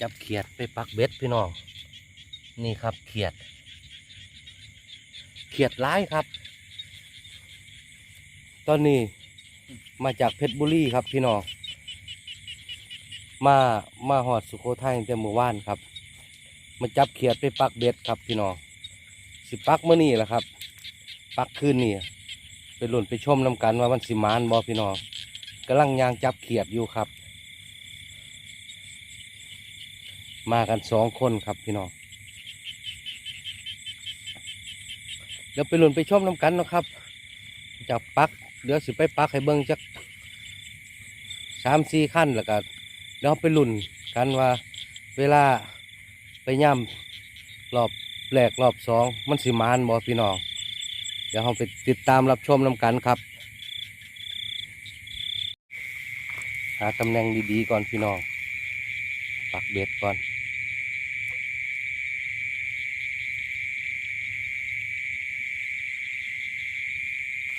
จับเขียดไปปักเบ็ดพี่น้อง นี่ครับเขียด เขียดร้ายครับ ตอนนี้มาจากเพชรบุรีครับพี่น้อง มามาหอดสุโขทัยแต่เมื่อวานครับ มาจับเขียดไปปักเบ็ดครับพี่น้อง สิปักเมื่อนี้แหละครับ ปักคืนนี่ไปหล่นไปชมน้ำกันว่ามันสิมานบอพี่น้องกำลังยางจับเขียดอยู่ครับ มากันสองคนครับพี่น้องเดี๋ยวไปหล่นไปชมน้ำกันนะครับ จากปักเดี๋ยวสิไปปักให้เบิ้งจักสามสี่ขั้นแล้วก็เดี๋ยวไปหลุนกันว่าเวลาไปย่ำรอบแรกรอบสองมันสิมานบอพี่น้องเดี๋ยวเราไปติดตามรับชมน้ำกันครับหาตำแหน่งดีๆก่อนพี่น้องปักเบ็ดก่อน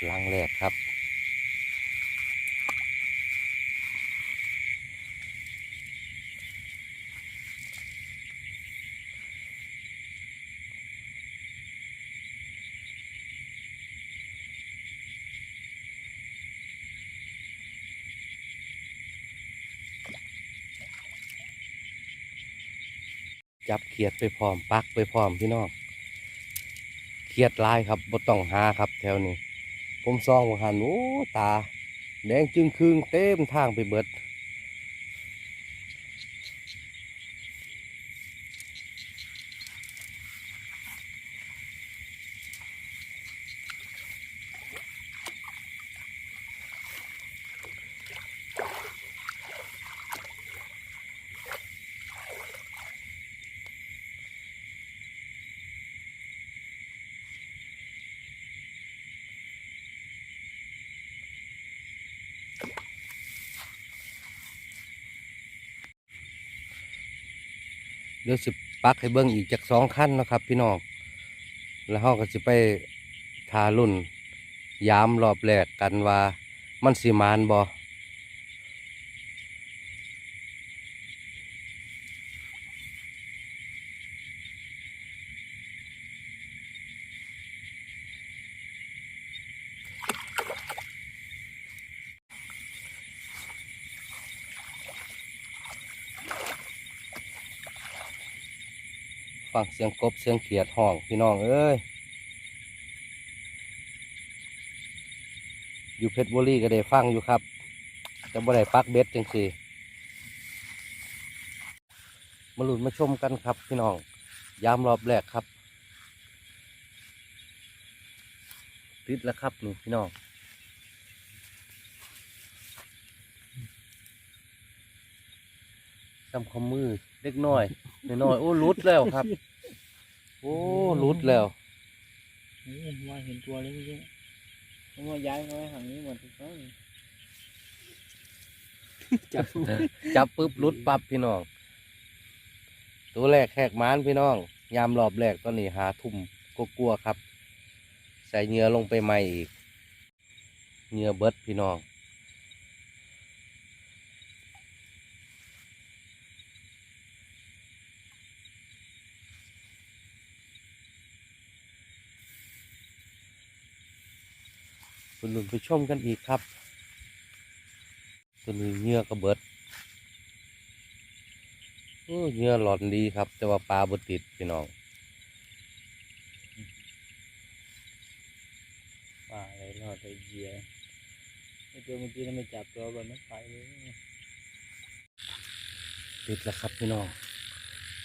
ลังแรกครับ จับเขียดไปพร้อมปักไปพร้อมพี่น้องเขียดลายครับบ่ต้องหาครับแถวนี้ ผมซองหันโอ้ตา แดงจึงคืงเต็มทางไปเบิด ดี๋ยวสิปักให้เบิ้งอีกจากสองขั้นนะครับ พี่น้องแล้วเราก็จะไปทารุ่นยามรอบแรกกันว่ามันสีมานบ่ ฟังเสียงกบเสียงเขียดห้องพี่น้องเอ้ยอยู่เพชรบุรีก็ได้ฟังอยู่ครับแต่บ่ได้ปักเบ็ดจังสีมาลุ้นมาชมกันครับพี่น้องยามรอบแรกครับ ติดแล้วครับนี่พี่น้องจำข้อมือเล็กน้อย น้อยๆโอ้หลุดแล้วครับ โอ้หลุดแล้วนี่มาเห็นตัวเลยเมื่อกี้ผมว่าย้ายมาไว้ห่างนี้หมดทุกครั้งจับจับปุ๊บหลุดปั๊บพี่น้อง ตัวแรกแหกม้านพี่น้อง ยามรอบแรกตอนนี้หาทุ่มก็กลัวๆครับ ใส่เหงื่อลงไปใหม่อีกเหงื่อเบิดพี่น้อง คุณลุนไปชมกันอีกครับ ตัวนี้เหงื่อก็เบิดโอ้เหงื่อหลอนดีครับ แต่ว่าปลาบติดพี่น้องป่าอะไรรอดไอ้เหยียไอ้ตัวเมื่อกี้เราไม่จับตัวก่อนไม่ไปเลยติดแล้วครับพี่น้อง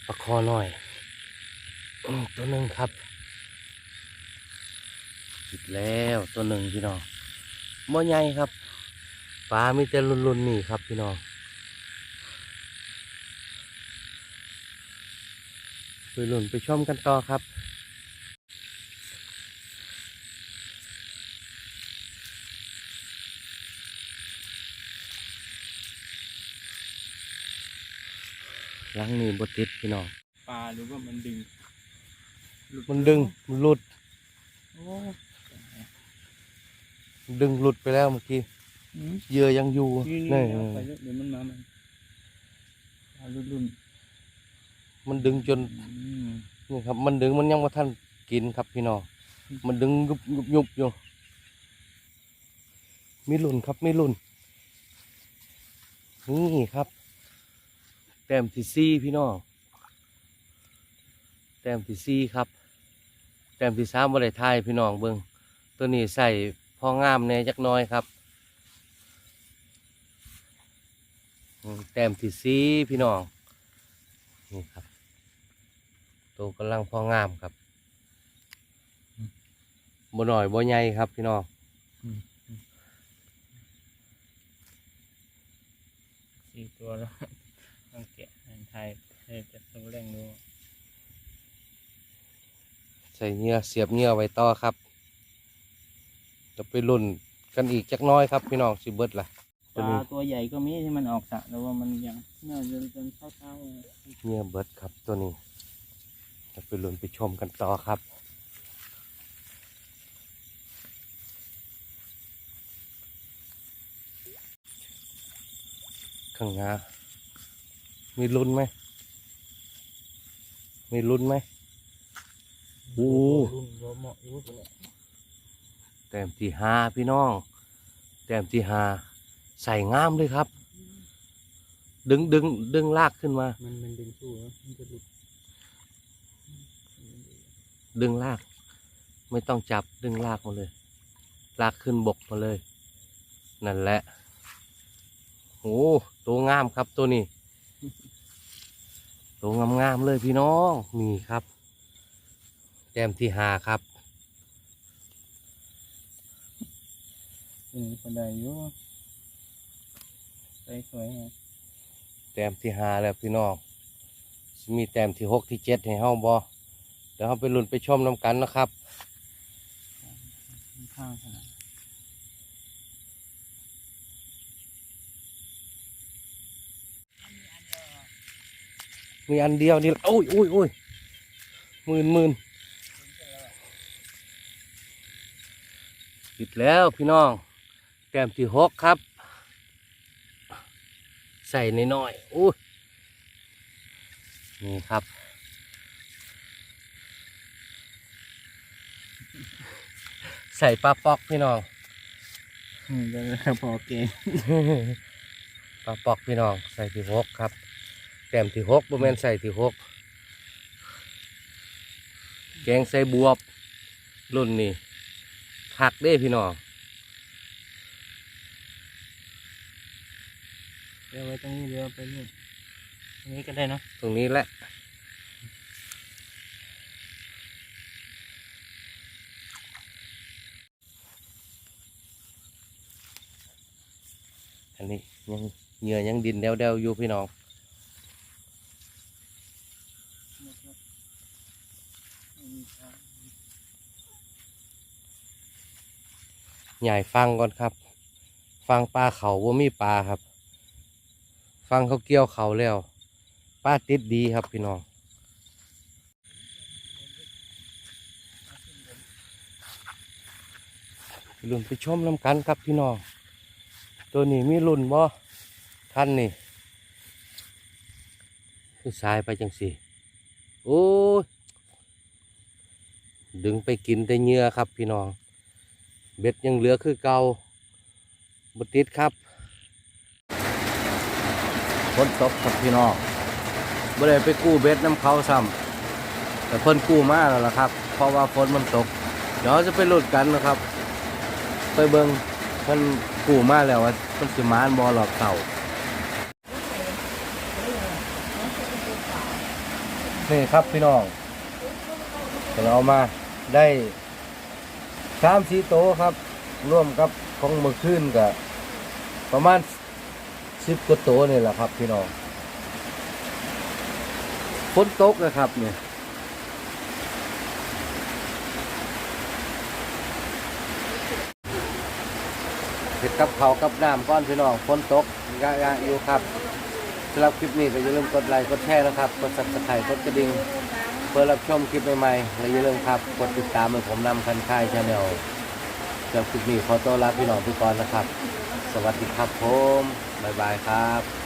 ปลาคอหน่อยอืมตัวหนึ่งครับ ติดแล้วตัวหนึ่งพี่น้องบ่ใหญ่ครับปลามีแต่รุนๆนี่ครับพี่น้องไปลุ่นไปชมกันต่อครับหลังนี้บติดพี่น้องปลาหรือว่ามันดึงหลุมันดึง มันหลุดโอ้ ดึงหลุดไปแล้วเมื่อกี้อืมเหยื่อยังอยู่นี่นี่นี่เอาไปเดี๋ยวมันมามันปลารุ่นมันดึงจนๆอืมนี่ครับ มันดึงมันยังว่าท่านกินครับพี่น้องอืมมันดึงยุบยุบยุบอยู่มีหลุนครับมีหลุนนี่ครับ แต้มที่สี่พี่น้องแต้มที่สี่ครับ แต้มที่สามบริไทยพี่น้องเบิงตัวนี้ใส่พ อ งามแหน่จักหน้อยครับอืมแต้มที่สี่พี่น้อง นี่ครับตัวกำลังพองามครับบ่หน่อยบ่ใหญ่ครับพี่น้องสี่ตัวแล้วต้องแกะให้ไทยให้จะต้องเร่งดูใส่เหงื่อเสียบเหงื่อไว้ต่อครับ จะไปลุ่นกันอีกจักหน้อยครับพี่น้องสิเบิดล่ะปลาตัวใหญ่ก็มีที่มันออกสระแต่ว่ามันยังน่าจะเป็นเท่าๆเลยเหงื่อเบิดครับตัวนี้จะไปลุ่นไปชมกันต่อครับข้างหน้ามีลุ้นไหมมีลุ้นไหมโอ้ ตัวเนี่ยแต้มที่ห้าพี่น้อง แต้มที่ห้าใส่งามเลยครับ ดึงดึงดึงลากขึ้นมา มันมันดึงสู้แล้วมันจะหลุดดึงลาก ไม่ต้องจับดึงลากมาเลย ลากขึ้นบกมาเลย นั่นแหละโอ้ตัวงามครับตัวนี้ตัวงามงามๆเลยพี่น้องนี่ครับ แต้มที่หาครับ อืมคนใดอยู่ใส่สวยฮะแต้มที่หาแล้วพี่น้องสิมีแต้มที่หกที่เจ็ดให้เฮาบอเดี๋ยวเฮาไปลุ้นไปชมน้ำกันนะครับข้างขนาดมีอันเดียวนี่โอ้ยโอ้ยโอ้ยหมื่นหมื่นปิดแล้วพี่น้อง แต้มที่หกครับ ใส่น้อยๆอู้ยนี่ครับ ใส่ปลาปอกพี่น้องอืมแล้วพอเก่งปลาปอกพี่น้อง ใส่ที่หกครับ แต้มที่หกบ่แม่นใส่ที่หกแกงใส่บวบรุ่นนี้คักเด้พี่น้อง ดี๋ยวไว้ตรงนี้เดี๋ยวไปนี่ตรงนี้ก็ได้เนะตรงนี้แหละ อันนี้ยังเหงื่อยังดินเดวๆอยู่พี่น้อง ใหญ่ฟังก่อนครับ ฟังปลาเขาว่ามีปลาครับ ฟังเขาเกี่ยวเขาแล้วปลาติดดีครับพี่น้องไปรุ่นไปชมน้ำกันครับพี่น้อง ตัวนี้มีรุ่นบ่ท่านนี่คือสายไปจังสิโอ้ยดึงไปกินแต่เหงื่อครับพี่น้อง เบ็ดยังเหลือคือเก่าบติดครับ ฝนตกครับพี่น้องบ่ได้ไปกู้เบ็ดน้ำเขาซ้ำแต่เพิ่นกู้มาแล้วล่ะครับ เพราะว่าฝนมันตก เดี๋ยวจะไปหลุดกันนะครับ ไปเบิงเพิ่นกู้มาแล้วว่าเพิ่นสิมานบ่หลอกเต่านี่ครับพี่น้องเรามาได้สามสีโตครับ ร่วมกับของเมื่อคืนกับประมาณ สิบกว่าโตวนี่แหละครับ พี่น้องฝนตกนะครับเนี่ยเห็ดกับเขากับน้ำก้อนพี่น้องฝนตกยะๆอยู่ครับสำหรับคลิปนี้ก็อย่าลืมกดไลค์กดแชร์นะครับ กดซับสไครต์กดกระดิ่งเพื่อรับชมคลิปใหม่ๆและอย่าลืมครับ กดติดตามให้ผมนำคันค่ายชาแนลสำหรับคลิปนี้ขอต้อนรับพี่น้องทุกคนนะครับ สวัสดีครับผม บ๊ายบายครับ